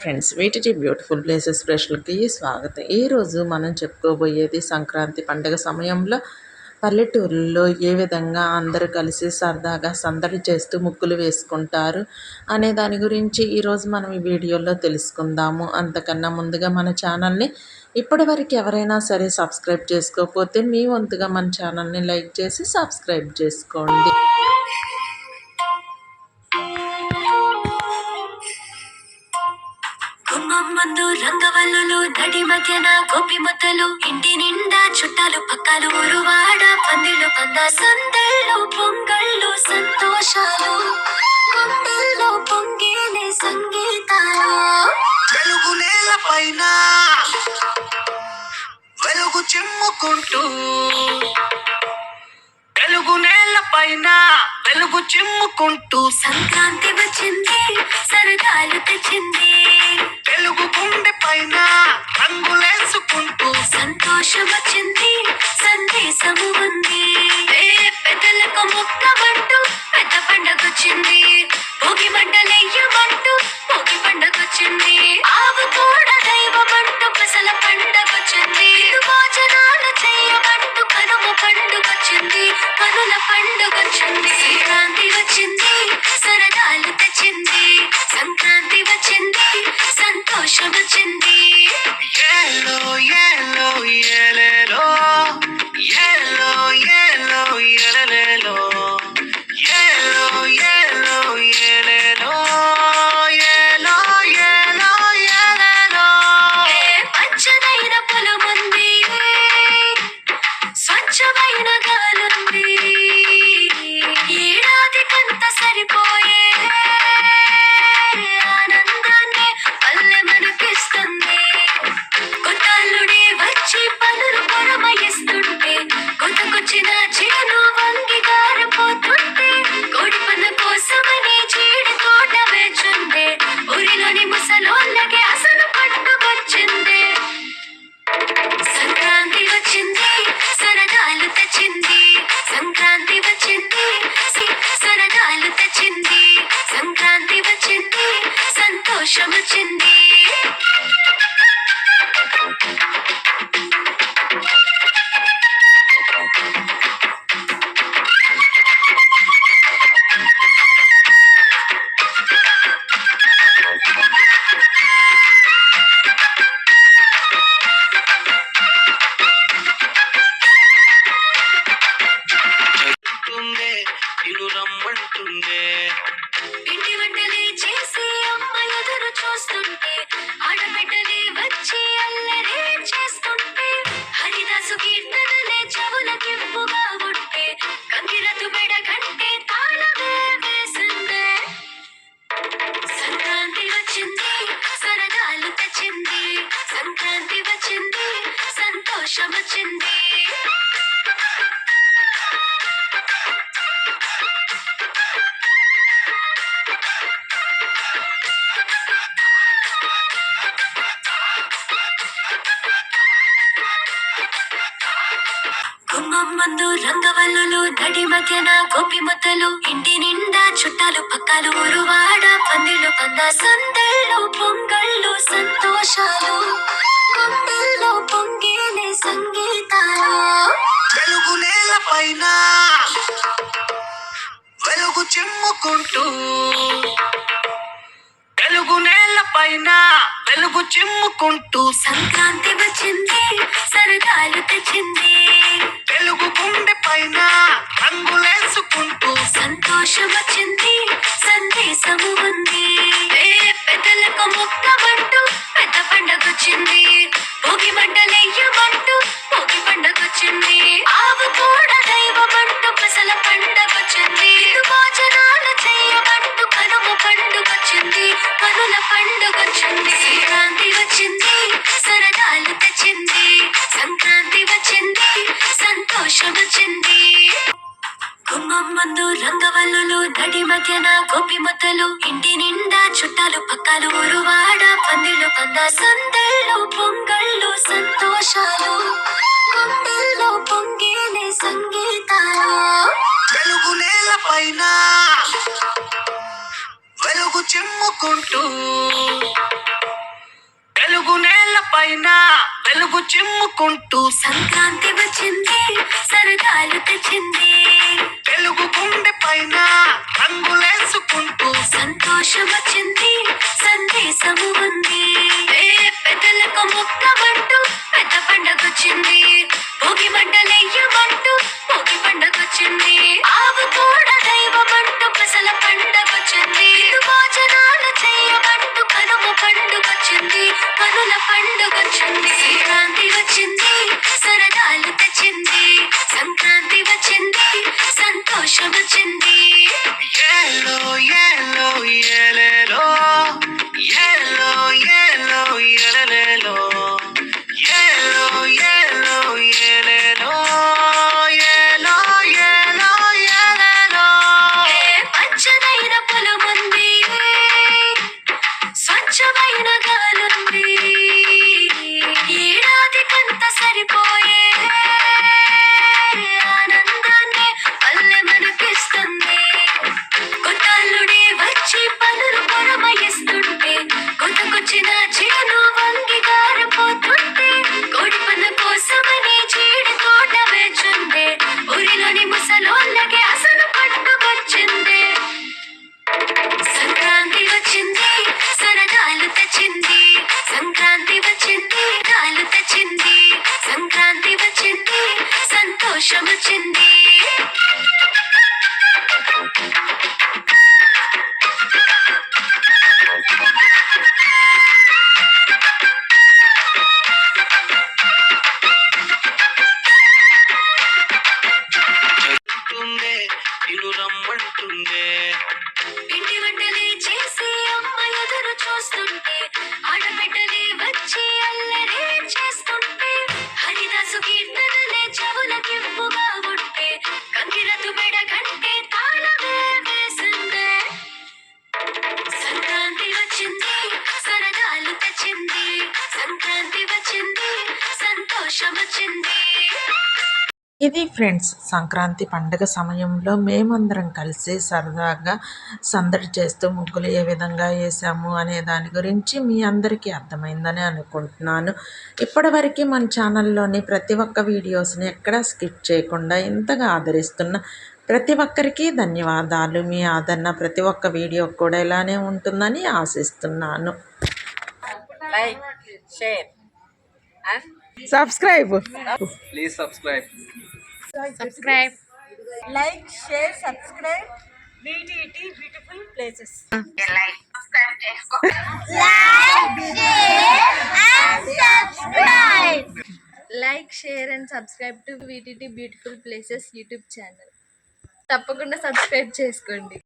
Friends BTT beautiful places స్పెషల్కి స్వాగతం. ఈరోజు మనం చెప్పుకోబోయేది సంక్రాంతి పండుగ సమయంలో పల్లెటూరులో ఏ విధంగా అందరూ కలిసి సరదాగా సందడి చేస్తూ ముగ్గులు వేసుకుంటారు అనే దాని గురించి ఈరోజు మనం ఈ వీడియోలో తెలుసుకుందాము. అంతకన్నా ముందుగా మన ఛానల్ని ఇప్పటివరకు ఎవరైనా సరే సబ్స్క్రైబ్ చేసుకోకపోతే మీ వంతుగా మన ఛానల్ని లైక్ చేసి సబ్స్క్రైబ్ చేసుకోండి. గుమ్మమ్మందు రంగవల్లులు నడి మధ్యన గోపి ముద్దలు ఇంటి నిండా చుట్టాలు పక్కలు ఉరువాడ పందిళ్ళు పంద సందళ్ళు పొంగళ్ళు సంతోషాలు. గుండెల్లో పొంగేలే సంగీతాలు. వెలుగు నేల పైన వెలుగు చిమ్ముకుంటూ వెలుగు నేల పైన వెలుగు చిమ్ముకుంటూ సంక్రాంతి వచ్చింది సరదాలు తెచ్చింది. వెలుగు గుండె పైన రంగులేసుకుంటూ సంతోషం వచ్చింది సందేశము ఉంది. ఏ పెద్దలకు ముక్కమంటూ పెద్ద పండగొచ్చింది. భోగి మంటలెయ్యమంటూ భోగి పండగొచ్చింది. ఆవు కూడా దైవమంటూ పసల పండగొచ్చింది. yeah. సంతోషం వచ్చింది గుమ్మమ్మందు రంగవల్లులు నడి మధ్యన గోపి ముద్దలు ఇంటి నిండా చుట్టాలు పక్కలు ఉరువాడ పందిళ్ళు పంద సందళ్ళు పొంగళ్ళు సంతోషాలు. పైన వెలుగు చిమ్ముకుంటూ వెలుగు నేల పైన వెలుగు చిమ్ముకుంటూ సంక్రాంతి వచ్చింది సరదాలు తెచ్చింది. వెలుగు గుండె పైన రంగులేసుకుంటూ సంతోషం వచ్చింది సందేశము ఉంది. ఏ పెద్దలకు ముక్కమంటూ పెద్ద పండగొచ్చింది. భోగి మంటలెయ్యమంటూ భోగి పండగొచ్చింది. ఆవు కూడా గుమ్మమ్మందు రంగవల్లులు నడి మధ్యన గోపి ముద్దలు ఇంటి నిండా చుట్టాలు పక్కలు ఉరువాడ పందిళ్ళు పంద సందళ్ళు పొంగళ్ళు సంతోషాలు. గుండెల్లో పొంగేలే సంగీతాలు. వెలుగు నేల పైన వెలుగు చిమ్ముకుంటూ. పైన వెలుగు చిమ్ముకుంటూ. సంక్రాంతి వచ్చింది సరదాలు పండగొచ్చింది ఆవు ఇది ఫ్రెండ్స్ సంక్రాంతి పండుగ సమయంలో మేమందరం కలిసి సరదాగా సందడి చేస్తూ ముగ్గులు ఏ విధంగా వేసాము అనే దాని గురించి మీ అందరికీ అర్థమైందని అనుకుంటున్నాను. ఇప్పటివరకు మన ఛానల్లోని ప్రతి ఒక్క వీడియోస్ని ఎక్కడా స్కిప్ చేయకుండా ఇంతగా ఆదరిస్తున్న ప్రతి ఒక్కరికి ధన్యవాదాలు. మీ ఆదరణ ప్రతి ఒక్క వీడియో కూడా ఇలానే ఉంటుందని ఆశిస్తున్నాను. Share, and subscribe subscribe like share subscribe like share and subscribe to BTT beautiful places YouTube channel తప్పకుండా సబ్స్క్రైబ్ చేసుకోండి.